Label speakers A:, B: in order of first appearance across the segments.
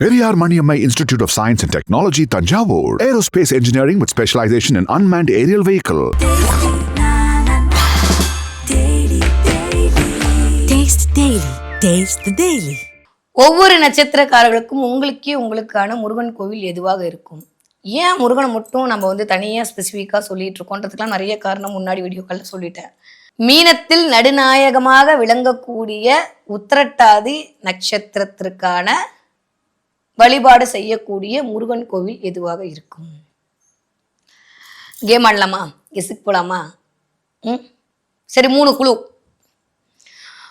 A: Periyar Maniammai Institute of Science and Technology, Tanjavur. Aerospace engineering with specialization in unmanned aerial vehicle.
B: Taste Daily. Taste the Daily.
C: ஒவ்வொரு நட்சத்திரக்காரர்களுக்கும் உங்களுக்கே உங்களுக்கான முருகன் கோவில் எதுவாக இருக்கும் ஏன் முருகனை மட்டும் நம்ம வந்து தனியாக ஸ்பெசிஃபிக்காக சொல்லிட்டு இருக்கோன்றதுக்கெல்லாம் நிறைய காரணம் முன்னாடி வீடியோக்களில் சொல்லிட்டேன் மீனத்தில் நடுநாயகமாக விளங்கக்கூடிய உத்திரட்டாதி நட்சத்திரத்திற்கான வழிபாடு செய்யக்கூடிய முருகன் கோவில் எதுவாக இருக்கும்? கேம் ஆடலாமா? கெஸுக்கு போலாமா? ம்? சரி மூணு குழு.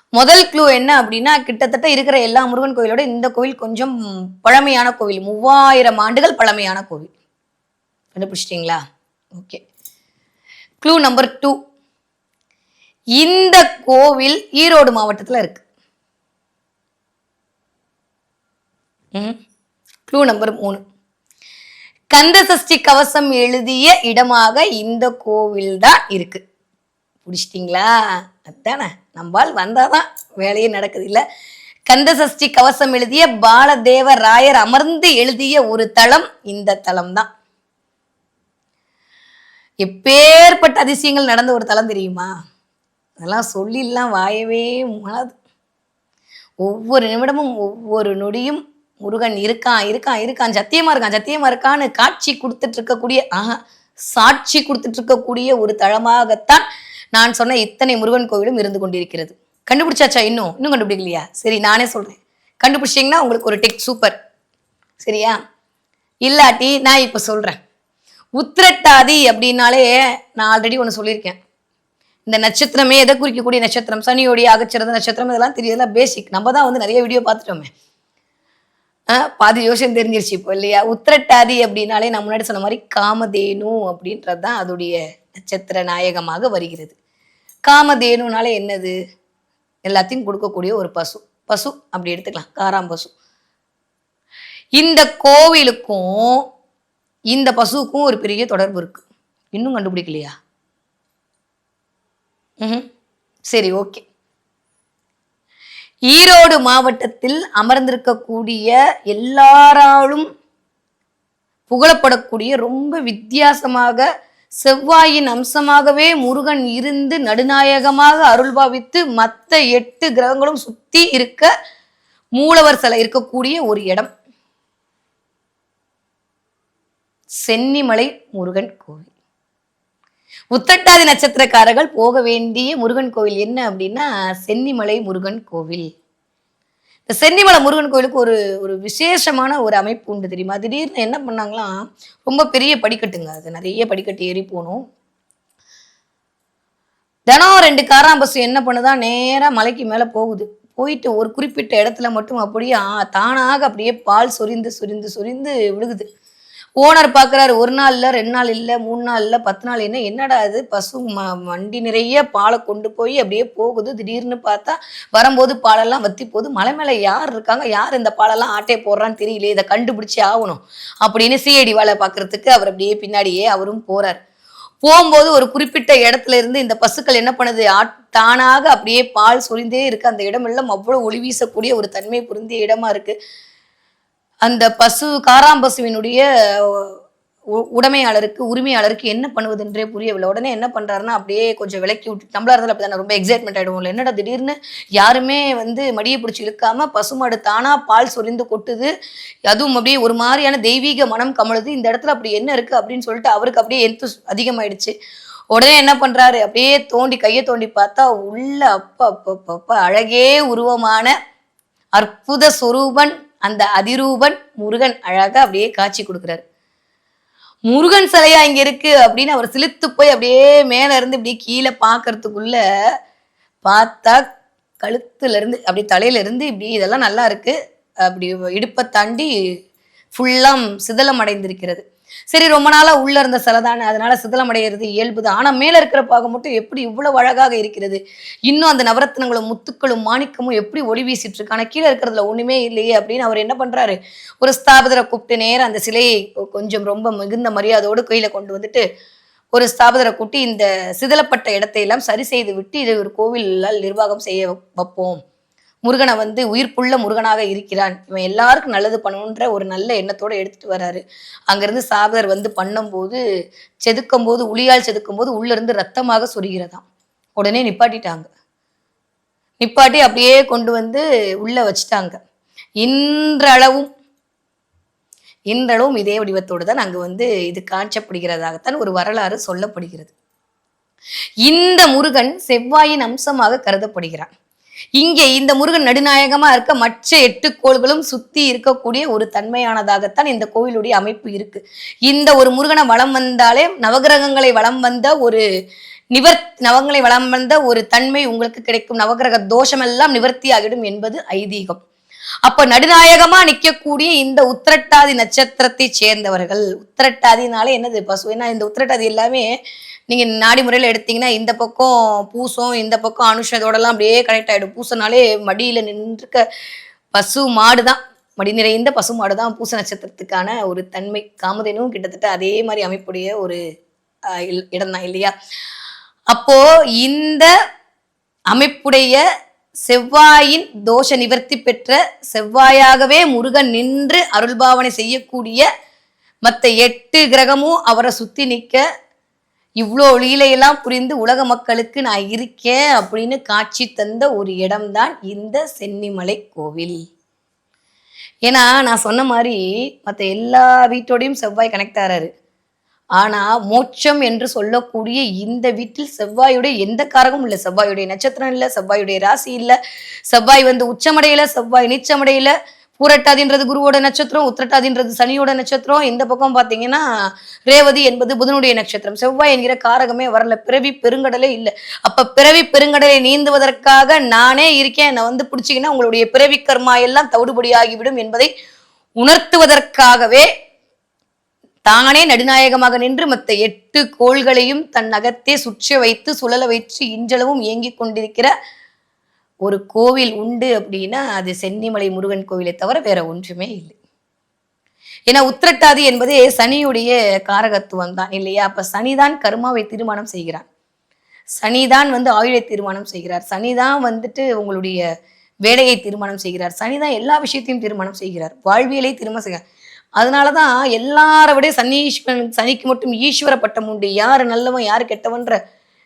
C: முதல் குழு என்ன அப்படின்னா கிட்டத்தட்ட இருக்கிற எல்லா முருகன் கோயிலோட இந்த கோவில் கொஞ்சம் பழமையான கோவில். மூவாயிரம் ஆண்டுகள் பழமையான கோவில். கண்டுபிடிச்சிட்டிங்களா? ஓகே. Clue number two. இந்த கோவில் ஈரோடு மாவட்டத்தில் இருக்கு. க்ளூ நம்பர் மூணு. கந்த சஷ்டி கவசம் எழுதிய இடமாக இந்த கோவில் தான் இருக்கு. பிடிச்சிட்டிங்களா? அதுதானே நம்பால் வந்தாதான் வேலையே நடக்குது இல்லை கந்த சஷ்டி கவசம் எழுதிய பாலதேவ ராயர் அமர்ந்து எழுதிய ஒரு தலம் இந்த தலம் தான் எப்பேற்பட்ட அதிசயங்கள் நடந்த ஒரு தலம் தெரியுமா? அதெல்லாம் சொல்லிலாம் வாயவே மாது ஒவ்வொரு நிமிடமும் ஒவ்வொரு நொடியும் முருகன் இருக்கான் இருக்கான் இருக்கான் சத்தியமா இருக்கான் சத்தியமா இருக்கான்னு காட்சி கொடுத்துட்டு இருக்கக்கூடிய ஆஹா சாட்சி கொடுத்துட்டு இருக்கக்கூடிய ஒரு தளமாகத்தான் நான் சொன்ன இத்தனை முருகன் கோவிலும் இருந்து கொண்டிருக்கிறது. கண்டுபிடிச்சாச்சா இன்னும்? இன்னும் கண்டுபிடிக்கலையா? சரி நானே சொல்றேன். கண்டுபிடிச்சிங்கன்னா உங்களுக்கு ஒரு டெக் சூப்பர் சரியா? இல்லாட்டி நான் இப்போ சொல்றேன். உத்திரட்டாதி அப்படின்னாலே நான் ஆல்ரெடி ஒன்று சொல்லியிருக்கேன். இந்த நட்சத்திரமே எதை குறிக்கக்கூடிய நட்சத்திரம்? சனியோடைய அகச்சிறந்த நட்சத்திரம் இதெல்லாம் தெரியல பேசிக் நம்ம தான் வந்து நிறைய வீடியோ பார்த்துட்டோமே. பாதி யோசனை தெரிஞ்சிருச்சு இப்போ இல்லையா? உத்திரட்டாதி அப்படின்னாலே நான் முன்னாடி சொன்ன மாதிரி காமதேனு அப்படின்றது தான் அதோடைய நட்சத்திர நாயகமாக வருகிறது. காமதேனுனாலே என்னது? எல்லாத்தையும் கொடுக்கக்கூடிய ஒரு பசு. பசு அப்படி எடுத்துக்கலாம். காராம் பசு. இந்த கோவிலுக்கும் இந்த பசுவுக்கும் ஒரு பெரிய தொடர்பு இருக்கு. இன்னும் கண்டுபிடிக்கலையா? ம் சரி ஓகே. ஈரோடு மாவட்டத்தில் அமர்ந்திருக்கக்கூடிய எல்லாராலும் புகழப்படக்கூடிய ரொம்ப வித்தியாசமாக செவ்வாயின் அம்சமாகவே முருகன் இருந்து நடுநாயகமாக அருள் பாவித்து மற்ற எட்டு கிரகங்களும் சுத்தி இருக்க மூலவர் சிலை இருக்கக்கூடிய ஒரு இடம். சென்னிமலை முருகன் கோவில். உத்தட்டாதி நட்சத்திரக்காரர்கள் போக வேண்டிய முருகன் கோவில் என்ன அப்படின்னா சென்னிமலை முருகன் கோவில். இந்த சென்னிமலை முருகன் கோவிலுக்கு ஒரு ஒரு விசேஷமான ஒரு அமைப்பு உண்டு தெரியுமா? திடீர்னு என்ன பண்ணாங்களாம் ரொம்ப பெரிய படிக்கட்டுங்க. அது நிறைய படிக்கட்டு ஏறி போகணும். தினம் ரெண்டு காராம்பசு என்ன பண்ணுதா? நேரா மலைக்கு மேல போகுது. போயிட்டு ஒரு குறிப்பிட்ட இடத்துல மட்டும் அப்படியே தானாக அப்படியே பால் சொரிந்து சொரிந்து சொரிந்து விழுகுது. ஓனர் பார்க்குறாரு ஒரு நாள் இல்லை ரெண்டு நாள் இல்லை மூணு நாள் இல்லை பத்து நாள் என்ன என்னடா இது? பசு ம வண்டி நிறைய பாலை கொண்டு போய் அப்படியே போகுது. திடீர்னு பார்த்தா வரும்போது பாலெல்லாம் வத்தி போகுது. மலை மேலே யார் இருக்காங்க? யார் இந்த பாலெல்லாம் ஆட்டே போடுறான்னு தெரியல இதை கண்டுபிடிச்சே ஆகணும் அப்படின்னு சிஐடி வேலை பார்க்கறதுக்கு அவர் அப்படியே பின்னாடியே அவரும் போறார். போகும்போது ஒரு குறிப்பிட்ட இடத்துல இருந்து இந்த பசுக்கள் என்ன பண்ணுது? ஆட்- தானாக அப்படியே பால் சொரிந்தே இருக்கு. அந்த இடமெல்லாம் அவ்வளோ ஒளி வீசக்கூடிய ஒரு தன்மை புரிந்திய இடமா இருக்குது அந்த பசு காராம்பசுவினுடைய பசுவினுடைய உடைமையாளருக்கு உரிமையாளருக்கு என்ன பண்ணுவதுன்றே புரியவில்லை. உடனே என்ன பண்றாருன்னா அப்படியே கொஞ்சம் விலக்கி விட்டு நம்மளா இருந்தாலும் அப்படிதான் ரொம்ப எக்ஸைட்மெண்ட் ஆயிடுவோம்ல என்னடா திடீர்னு யாருமே வந்து மடியை பிடிச்சி இழுக்காம பசுமாடு தானா பால் சொரிந்து கொட்டுது அதுவும் அப்படியே ஒரு மாதிரியான தெய்வீக மனம் கமழுது இந்த இடத்துல அப்படி என்ன இருக்கு அப்படின்னு சொல்லிட்டு அவருக்கு அப்படியே எந்த அதிகமாயிடுச்சு. உடனே என்ன பண்றாரு அப்படியே தோண்டி கையை தோண்டி பார்த்தா உள்ள அப்ப அப்பா அப்பா, அப்பா அழகே உருவமான அற்புத சொரூபன் அந்த அதிரூபன் முருகன் அழகா அப்படியே காட்சி கொடுக்குறாரு. முருகன் சிலையா இங்க இருக்கு அப்படின்னு அவர் சிலித்து போய் அப்படியே மேல இருந்து இப்படியே கீழே பாக்குறதுக்குள்ள பார்த்தா கழுத்துல இருந்து அப்படியே தலையில இருந்து இப்படி இதெல்லாம் நல்லா இருக்கு. அப்படி இடுப்பை தாண்டி ஃபுல்லாம் சிதலம் அடைந்திருக்கிறது. சரி ரொம்ப நாளா உள்ள இருந்த சிலை தானே அதனால சிதலமடைகிறது இயல்புதான் ஆனா மேல இருக்கிற பாகம் மட்டும் எப்படி இவ்வளவு அழகாக இருக்கிறது? இன்னும் அந்த நவரத்னங்களும் முத்துக்களும் மாணிக்கமும் எப்படி ஒளி வீசிட்டு இருக்கு ஆனா கீழே இருக்கிறதுல ஒண்ணுமே இல்லையே அப்படின்னு அவர் என்ன பண்றாரு? ஒரு ஸ்தாபதரை கூப்பிட்டு நேரம் அந்த சிலையை கொஞ்சம் ரொம்ப மிகுந்த மரியாதையோடு கையில கொண்டு வந்துட்டு ஒரு ஸ்தாபதரை கூட்டி இந்த சிதலப்பட்ட இடத்தையெல்லாம் சரி செய்து விட்டு இது ஒரு கோவிலால் நிர்வாகம் செய்ய வைப்போம். முருகனை வந்து உயிர்ப்புள்ள முருகனாக இருக்கிறான். இவன் எல்லாருக்கும் நல்லது பண்ணணுன்ற ஒரு நல்ல எண்ணத்தோடு எடுத்துட்டு வராரு. அங்கிருந்து சாகர் வந்து பண்ணும்போது செதுக்கும் போது உளியால் செதுக்கும் போது உள்ளேருந்து ரத்தமாக சொரிகிறதாம். உடனே நிப்பாட்டிட்டாங்க. நிப்பாட்டி அப்படியே கொண்டு வந்து உள்ள வச்சுட்டாங்க. இன்றளவும் இன்றளவும் இதே வடிவத்தோடு தான் அங்கு வந்து இது காட்சப்படுகிறதாகத்தான் ஒரு வரலாறு சொல்லப்படுகிறது. இந்த முருகன் செவ்வாயின் அம்சமாக கருதப்படுகிறான். இங்கே இந்த முருகன் நடுநாயகமா இருக்க மற்ற எட்டு கோள்களும் சுத்தி இருக்கக்கூடிய ஒரு தன்மையானதாகத்தான் இந்த கோவிலுடைய அமைப்பு இருக்கு. இந்த ஒரு முருகனை வளம் வந்தாலே நவகிரகங்களை வளம் வந்த ஒரு நிவர் நவங்களை வளம் வந்த ஒரு தன்மை உங்களுக்கு கிடைக்கும். நவகிரக தோஷமெல்லாம் நிவர்த்தி ஆகிடும் என்பது ஐதீகம். அப்ப நடுநாயகமா நிக்கக்கூடிய இந்த உத்திரட்டாதி நட்சத்திரத்தை சேர்ந்தவர்கள் உத்திரட்டாதினாலே என்னது பசு? ஏன்னா இந்த உத்திரட்டாதி எல்லாமே நீங்க நாடி முறையில எடுத்தீங்கன்னா இந்த பக்கம் பூசம் இந்த பக்கம் அனுஷம் இதோடலாம் அப்படியே கனெக்ட் ஆயிடும். பூசனாலே மடியில நின்றுக்க பசு மாடு தான் மடி நிறைந்த பசு மாடு தான் பூச நட்சத்திரத்துக்கான ஒரு தன்மை. காமதேனும் கிட்டத்தட்ட அதே மாதிரி அமைப்புடைய ஒரு இடம் தான் இல்லையா? அப்போ இந்த அமைப்புடைய செவ்வாயின் தோஷ நிவர்த்தி பெற்ற செவ்வாயாகவே முருகன் நின்று அருள்பாவனை செய்யக்கூடிய மற்ற எட்டு கிரகமும் அவரை சுத்தி நிற்க இவ்வளோ லீலையெல்லாம் புரிந்து உலக மக்களுக்கு நான் இருக்கேன் அப்படின்னு காட்சி தந்த ஒரு இடம்தான் இந்த சென்னிமலை கோவில். ஏன்னா நான் சொன்ன மாதிரி மற்ற எல்லா வீட்டோடையும் செவ்வாய் கனெக்ட் ஆறாரு. ஆனா மோட்சம் என்று சொல்லக்கூடிய இந்த வீட்டில் செவ்வாயுடைய எந்த காரகமும் இல்லை. செவ்வாயுடைய நட்சத்திரம் இல்லை செவ்வாயுடைய ராசி இல்லை செவ்வாய் வந்து உச்சமடையில செவ்வாய் நீச்சமடையில பூரட்டாதின்றது குருவோட நட்சத்திரம் உத்திரட்டாதின்றது சனியோட நட்சத்திரம். இந்த பக்கம் பார்த்தீங்கன்னா ரேவதி என்பது புதனுடைய நட்சத்திரம். செவ்வாய் என்கிற காரகமே வரல. பிறவி பெருங்கடலே இல்லை. அப்ப பிறவி பெருங்கடலை நீந்துவதற்காக நானே இருக்கேன். என்னை வந்து பிடிச்சிங்கன்னா உங்களுடைய பிறவி கர்மா எல்லாம் தவிடுபடியாகிவிடும் என்பதை உணர்த்துவதற்காகவே தானே நடுநாயகமாக நின்று மற்ற எட்டு கோள்களையும் தன் அகத்தே சுற்றி வைத்து சுழல வைத்து இன்றளவும் இயங்கிக் கொண்டிருக்கிற ஒரு கோவில் உண்டு அப்படின்னா அது சென்னிமலை முருகன் கோவிலை தவிர வேற ஒன்றுமே இல்லை. ஏன்னா உத்திரட்டாதி என்பதே சனியுடைய காரகத்துவம் தான் இல்லையா? அப்ப சனிதான் கருமாவை தீர்மானம் செய்கிறான். சனிதான் வந்து ஆயுளை தீர்மானம் செய்கிறார். சனிதான் வந்துட்டு உங்களுடைய வேலையை தீர்மானம் செய்கிறார். சனிதான் எல்லா விஷயத்தையும் தீர்மானம் செய்கிறார். வாழ்வியலை தீர்மானம் செய்கிறார். அதனாலதான் எல்லாரை விட சனீஸ்வரன் சனிக்கு மட்டும் ஈஸ்வர பட்டம் உண்டு. யார் நல்லவன் யார் கெட்டவன்ற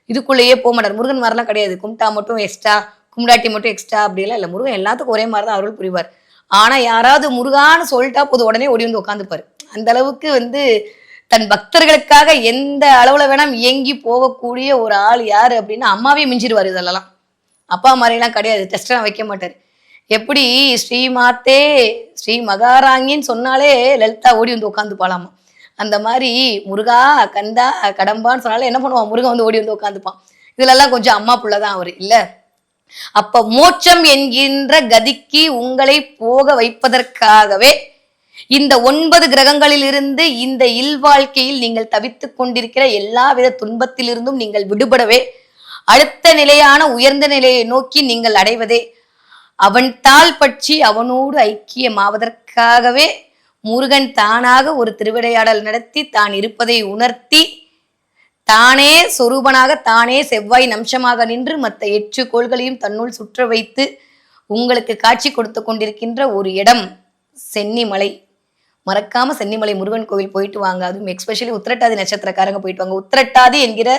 C: இதுக்குள்ளேயே போக மாட்டார் முருகன் மாதிரிலாம் கிடையாது. கும்பிட்டா மட்டும் எக்ஸ்ட்ரா கும்பிடாட்டி மட்டும் எக்ஸ்ட்ரா அப்படிலாம் இல்லை. முருகன் எல்லாத்துக்கும் ஒரே மாதிரி தான் அருள் புரிவார். ஆனால் யாராவது முருகான்னு சொல்லிட்டா போது உடனே ஓடி வந்து உட்காந்துப்பாரு அந்த அளவுக்கு வந்து தன் பக்தர்களுக்காக எந்த அளவில் வேணாம் இயங்கி போகக்கூடிய ஒரு ஆள் யார் அப்படின்னா அம்மாவே மிஞ்சிடுவார் இதெல்லாம். அப்பா மாதிரிலாம் கிடையாது. டெஸ்ட்லாம் வைக்க மாட்டார். எப்படி? ஸ்ரீமாத்தே ஸ்ரீ மகாராங்கின்னு சொன்னாலே லலிதா ஓடி வந்து உட்காந்து போகலாமா அந்த மாதிரி முருகா கந்தா கடம்பான்னு சொன்னாலே என்ன பண்ணுவான்? முருகன் வந்து ஓடி வந்து உட்காந்துப்பான் இதுலெல்லாம் கொஞ்சம் அம்மா புள்ள தான் அவர். இல்லை? அப்ப மோட்சம் என்கின்ற கதிக்கு உங்களை போக வைப்பதற்காகவே இந்த ஒன்பது கிரகங்களிலிருந்து இந்த இல்வாழ்க்கையில் நீங்கள் தவித்துக் கொண்டிருக்கிற எல்லா வித துன்பத்திலிருந்தும் நீங்கள் விடுபடவே அடுத்த நிலையான உயர்ந்த நிலையை நோக்கி நீங்கள் அடைவதே அவன் தாள் பற்றி அவனோடு ஐக்கியமாவதற்காகவே முருகன் தானாக ஒரு திருவிடையாடல் நடத்தி தான் இருப்பதை உணர்த்தி தானே சொரூபனாக தானே செவ்வாய் நம்சமாக நின்று மற்ற எட்டு கோள்களையும் தன்னுள் சுற்ற வைத்து உங்களுக்கு காட்சி கொடுத்து கொண்டிருக்கின்ற ஒரு இடம் சென்னிமலை. மறக்காம சென்னிமலை முருகன் கோவில் போயிட்டு வாங்க. அதுவும் எக்ஸ்பெஷலி உத்திரட்டாதி நட்சத்திரக்காரங்க போயிட்டு வாங்க. உத்திரட்டாதி என்கிற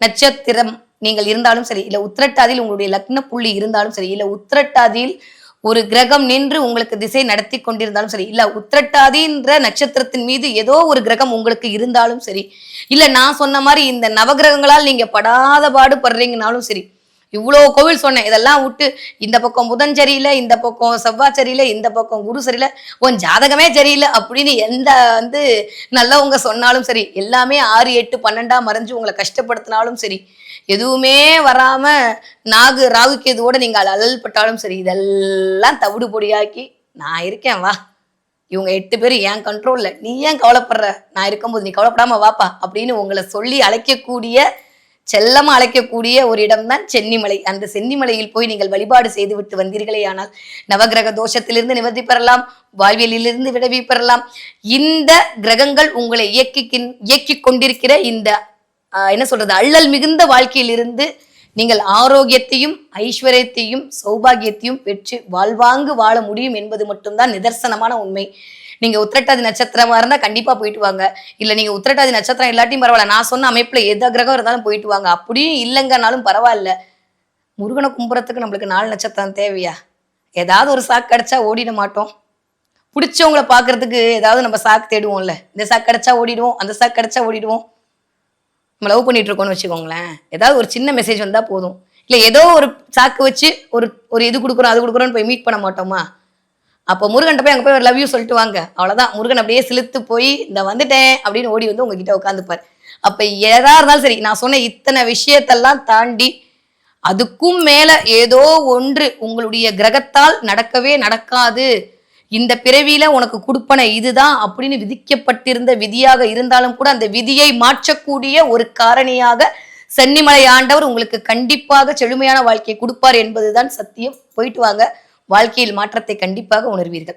C: நட்சத்திரம் நீங்கள் இருந்தாலும் சரி இல்ல உத்திரட்டாதியில் உங்களுடைய லக்ன புள்ளி இருந்தாலும் சரி இல்ல உத்திரட்டாதியில் ஒரு கிரகம் நின்று உங்களுக்கு திசை நடத்தி கொண்டிருந்தாலும் சரி இல்ல உத்திரட்டாதின்ற நட்சத்திரத்தின் மீது ஏதோ ஒரு கிரகம் உங்களுக்கு இருந்தாலும் சரி இல்ல நான் சொன்ன மாதிரி இந்த நவகிரகங்களால் நீங்க படாத பாடு படுறீங்கனாலும் சரி இவ்வளோ கோவில் சொன்னேன். இதெல்லாம் விட்டு இந்த பக்கம் புதன் சரியில்லை இந்த பக்கம் செவ்வாய் சரியில்லை இந்த பக்கம் குரு சரியில்லை உன் ஜாதகமே சரியில்லை அப்படின்னு எந்த வந்து நல்லவங்க சொன்னாலும் சரி எல்லாமே ஆறு எட்டு பன்னெண்டா மறைஞ்சு உங்களை கஷ்டப்படுத்தினாலும் சரி எதுவுமே வராம நாகு ராகு கேதுவோட நீங்கள் அலல் பட்டாலும் சரி இதெல்லாம் தவிடு பொடியாக்கி நான் இருக்கேன் வா. இவங்க எட்டு பேர் என் கண்ட்ரோல்ல நீ ஏன் கவலைப்படுற? நான் இருக்கும்போது நீ கவலைப்படாம வாப்பா. அப்படின்னு உங்களை சொல்லி அழைக்கக்கூடிய செல்லமா அழைக்கக்கூடிய ஒரு இடம்தான் சென்னிமலை. அந்த சென்னிமலையில் போய் நீங்கள் வழிபாடு செய்து விட்டு வந்தீர்களே ஆனால் நவகிரக தோஷத்திலிருந்து நிவர்த்தி பெறலாம் வாழ்வியலிலிருந்து விடவி பெறலாம். இந்த கிரகங்கள் உங்களை இயக்கி இயக்கி கொண்டிருக்கிற இந்த என்ன சொல்றது? அள்ளல் மிகுந்த வாழ்க்கையிலிருந்து நீங்கள் ஆரோக்கியத்தையும் ஐஸ்வர்யத்தையும் சௌபாகியத்தையும் பெற்று வாழ்வாங்கு வாழ முடியும் என்பது மட்டும்தான் நிதர்சனமான உண்மை. நீங்க உத்திரட்டாதி நட்சத்திரமா இருந்தா கண்டிப்பா போயிட்டு வாங்க. இல்ல நீங்க உத்திரட்டாதி நட்சத்திரம் இல்லாட்டியும் பரவாயில்ல. நான் சொன்ன அமைப்புல எந்த கிரகம் இருந்தாலும் போயிட்டு வாங்க. அப்படியும் இல்லைங்கனாலும் பரவாயில்ல. முருகனை கும்புறத்துக்கு நம்மளுக்கு நாலு நட்சத்திரம் தேவையா? ஏதாவது ஒரு சாக்கு கிடைச்சா ஓடிட மாட்டோம். பிடிச்சவங்கள பார்க்கறதுக்கு ஏதாவது நம்ம சாக்கு தேடுவோம்ல. இந்த சாக்கு கிடைச்சா ஓடிடுவோம் அந்த சாக்கு கிடைச்சா ஓடிடுவோம். நம்ம லவ் பண்ணிட்டு இருக்கோம்னு வச்சுக்கோங்களேன். ஏதாவது ஒரு சின்ன மெசேஜ் வந்தா போதும். இல்ல ஏதோ ஒரு சாக்கு வச்சு ஒரு ஒரு இது கொடுக்குறோம் அது கொடுக்குறோம்னு போய் மீட் பண்ண மாட்டோமா? அப்போ முருகன்ட்ட போய் அங்க போய் ஒரு லவ் யூ சொல்லிட்டு வாங்க. அவ்வளவுதான். முருகன் அப்படியே சிலுத்து போய் இந்த வந்துட்டேன் அப்படின்னு ஓடி வந்து உங்ககிட்ட உட்காந்துப்பார் அப்ப எதா இருந்தாலும் சரி நான் சொன்ன இத்தனை விஷயத்தெல்லாம் தாண்டி அதுக்கும் மேல ஏதோ ஒன்று உங்களுடைய கிரகத்தால் நடக்கவே நடக்காது. இந்த பிறவியில உனக்கு கொடுப்பன இதுதான் அப்படின்னு விதிக்கப்பட்டிருந்த விதியாக இருந்தாலும் கூட அந்த விதியை மாற்றக்கூடிய ஒரு காரணியாக சென்னிமலை ஆண்டவர் உங்களுக்கு கண்டிப்பாக செழுமையான வாழ்க்கையை கொடுப்பார் என்பதுதான் சத்தியம். போயிட்டு வாங்க. வாழ்க்கையில் மாற்றத்தை கண்டிப்பாக உணர்வீர்கள்.